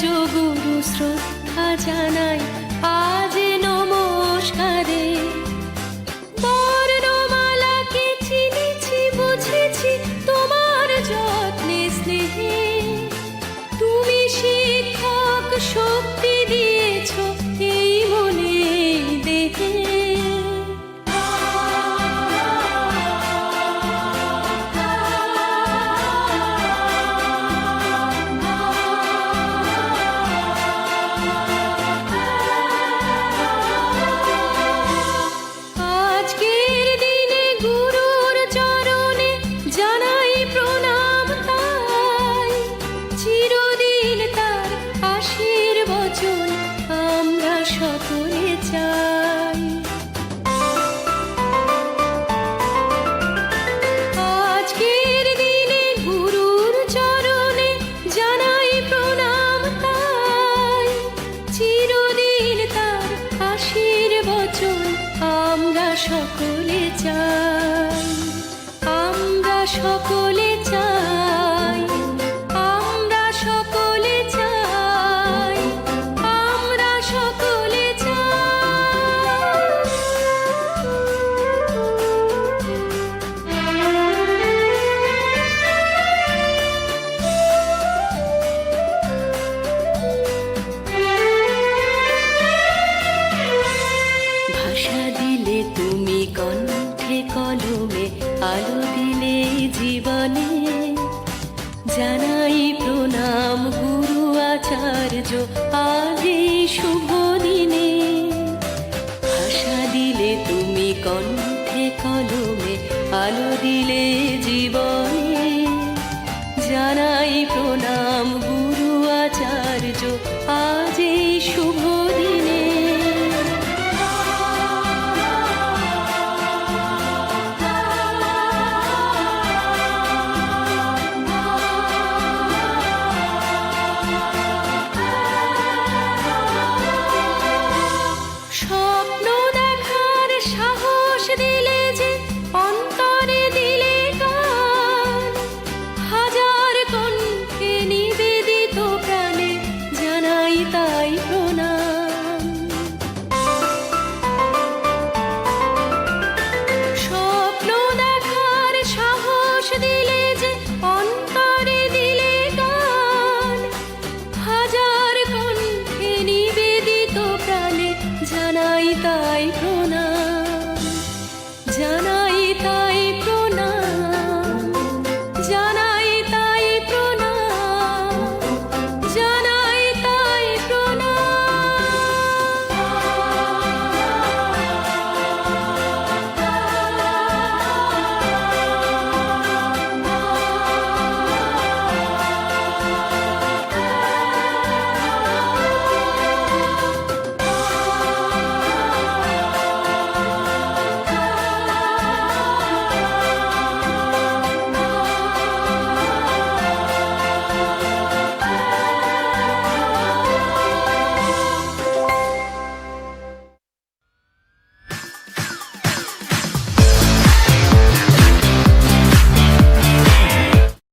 গুরু শ্রদ্ধা জানাই আজ সকলে আজ আজে শুভ দিনে। আশা দিলে তুমি কণ্ঠে কলমে, আলো দিলে জীবনে। জানাই প্রণাম গুরু আচার্য আজে শুভ নিতাই প্রণাম। জানা